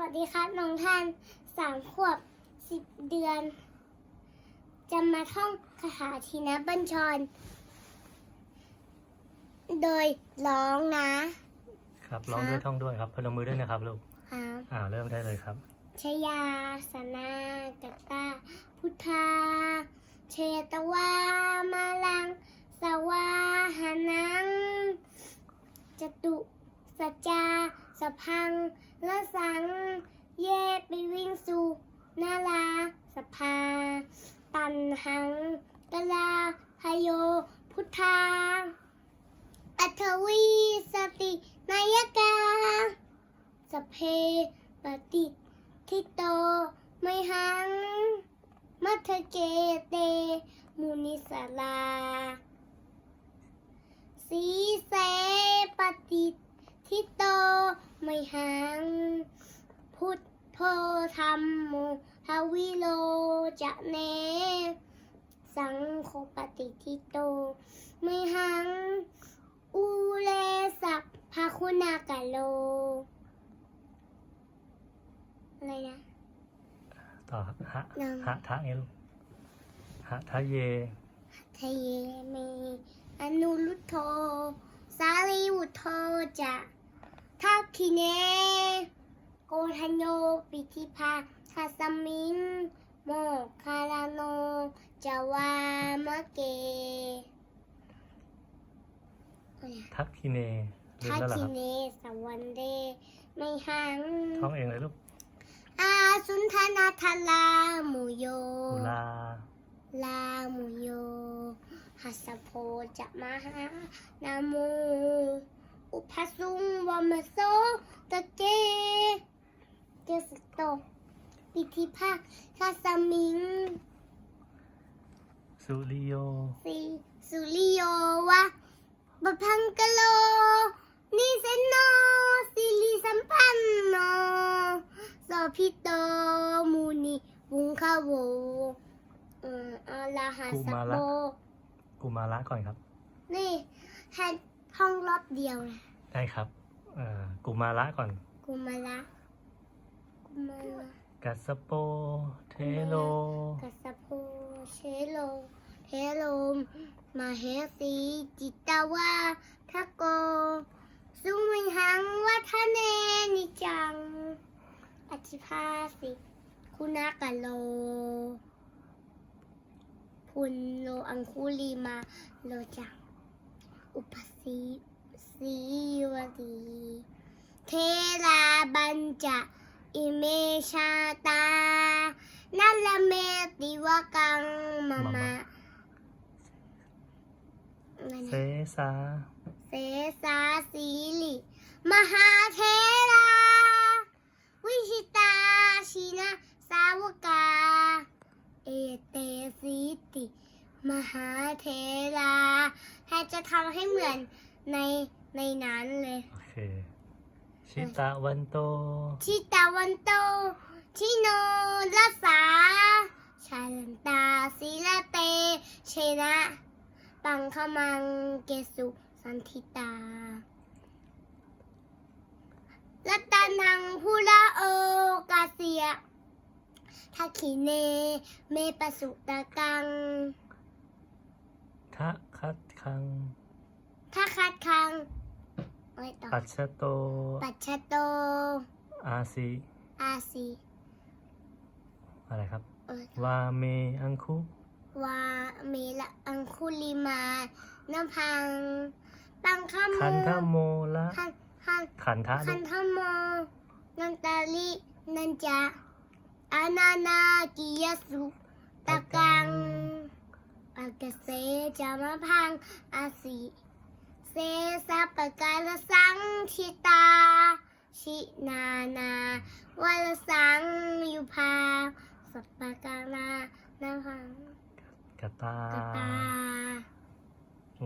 วัสดีครับ น้องท่านสามขวบสิบเดือน จะมาท่องคาถาทีนะบัญชร โดยร้องนะ ครับร้องด้วยท่องด้วยครับพนมมือด้วยนะครับลูกครับอ่าเริ่มได้เลยครับ ชยาสนากตา พุทธา เชตวามาลัง สวาหานังจตุ สัจจาสพังละสัง เยไปวิ่งสุนาลาสภา ตันหังกลาพโย พุทธาอัทวีสตินายกาสเพปฏิทิโตไมหัง มัทเกเต มุนิสลา สีเสปฏิ ไมหังพุทโธธรรมโมทวิโลจะเน สังโฆปฏิทิโต ไมหังอูเลสัพพาคุณากะโล อะไรนะ ต่อครับหะหนึ่งหะทะไงลูกหะทะเย ทะเยเมอนุรุตโธสาลีวุฒโธจะ ทักคิเน โกทัญโยปิธิภาคาสมิง โมคาราโนจาวามะเกอะไรอะทักคิเนลืมทักแล้วเหรอคิครับเนสวันเด ไม่หังท่องเองเลยลูกอาสุนทนาทาลาหมูโย อุลาลาหมูโย หัสโพจะมาหานาโม อุปสุงวามโสตะเกเกสโตปิธิภาคคาสมิงสุริโยสีสุริโยวะบพังกะโล นิเซนโนสิริสัมพันโนโสพิโตมูนิบุงคาโวเอ่ออาลาหาสัพโบกุมาระก่อนครับ นี่แค่ ห้องรอบเดียวนะได้ครับเอ่อกุมาระก่อน กุมาละกุมาละกัสสโปเทโล กัสสะโพเชโล เทโลมมาเฮสีจิตตาวาทะโกสุมิหังวัฒเนนิจัง อธิภาสิคุณากะโลพุนโลอังคุลีมาโลจัง อุปสีสีวดีเทราบัญจะอิเมชาตานัลละเมติวกังมามะอะไรเซนะซาเสสาสีลิมหาเทราวิชิตาชินะสาวกา เอเตสีติ มหาเทราแท นจะทำให้เหมือนในในนั้นเลย โอเค ชิตาวันโต ชิตาวันโต ชิโนรัสสาชันตาศิลเต เชนะ ปังขมังเกสุสันทิตารัตนังพุระโอกาเสียทักขิเน เมปสุตะกัง ทะ คัดคังถ้าคัดคังอะไรต่อปัชชโต ปัจฉโต อาซีอาสีอะไรครับ เออวาเมอังคุ วาเมละอังคุลิมาน้ำพัง ปังขโมคันทโมละ คันคันขันทะคัลูนกทโมนันตาลินันจะอานานากิยสุตะกังอากาเซจะมาพังอาสีเซสัปปะการสังชิตา ชินานาวาลสังยุพาสัปปะการานาพังกตา กตา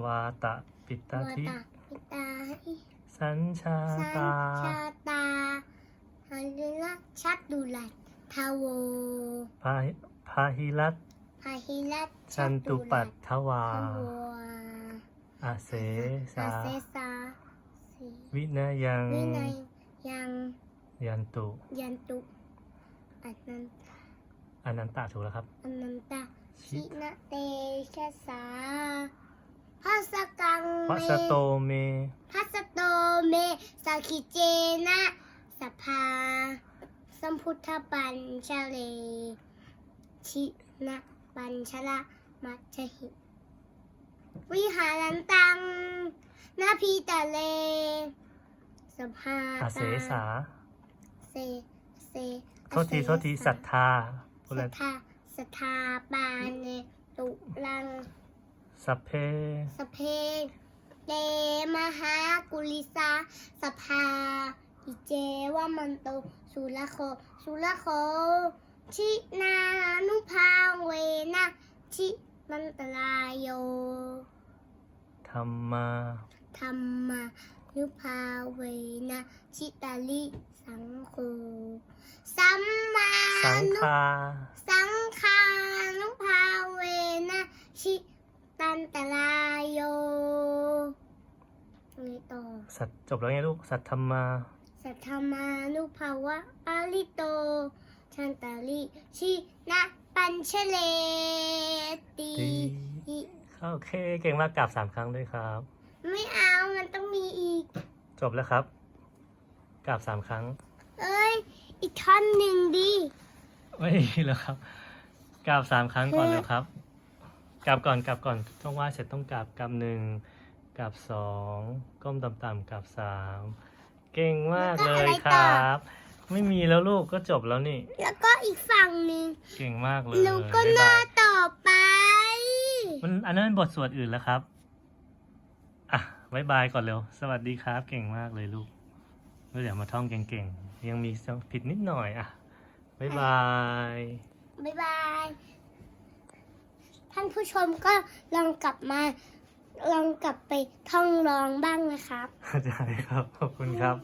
วาตะปิตาวัทิตปิตาหิสัญชาสัญตา ชาตาฮันลักชัดดุลัดทาวโวพาพาหิรัต พาหิลัดชันตุปัตถวาทาวโวอาเสอาสาเซสาสีวินายัง วินัยยังยยันตุ ยันตุอนันตอนันตะถูกแล้วครับ อนันตชิชินะเตชะสาพระสกังพระเมสโตเมพระสโตเมสักขิเจนะสภา สัมพุทธปัญชเล ชินะ ปัญชละมัชหิวิหารันตังนาพีตะเลสภาอาเสสาเซเซโทษทีโทษทีศรัทธาพูดศเลรัยทธาศรัทธาปานเนตุลังสัพเพสเพเตมหากุลิสาสภาอิเจวามันโตสุรโคสุรโค ชินานุภาเวนะชิมันตรายโยธรรมาธรรมานุภาเวนะชิตาลิสังโฆสัมมาสังนุคาสังฆานุภาเวนะชิตันตรายโยไงต่อสัตจบแล้วไงลูก สัตธรรมา สัทธามานุภาวะปาลิโต ชันตาลิชินะปัญชเลตีตีโอเค เก่งมากกราบสามครั้งด้วยครับ ไม่เอามันต้องมีอีก จบแล้วครับกราบสามครั้ง เอ้ย อีกท่อนหนึ่งดิไม่มีแล้วครับกราบสามครั้งก่อนเลยครับกราบก่อนกราบก่อนต้องไหว่าเสร็จต้องกราบกราบหนึ่งกราบสองก้มต่ำๆกราบสามเก่งมากเลยครับ ไม่มีแล้วลูกก็จบแล้วนี่ แล้วก็อีกฝั่งหนึ่งเก่งมากเลยแล้วก็บ๊ายหน้าบายต่อไป มันอันนั้นเป็นบทสวดอื่นแล้วครับ อะบายบายก่อนเร็ว สวัสดีครับ เก่งมากเลยลูกแล้วเดี๋ยวมาท่องเก่งๆ ยังมีผิดนิดหน่อยอะบายบาย บ๊ายบาย ท่านผู้ชมก็ลองกลับมา ลองกลับไปท่องร้องบ้างนะครับได้ครับ ขอบคุณครับ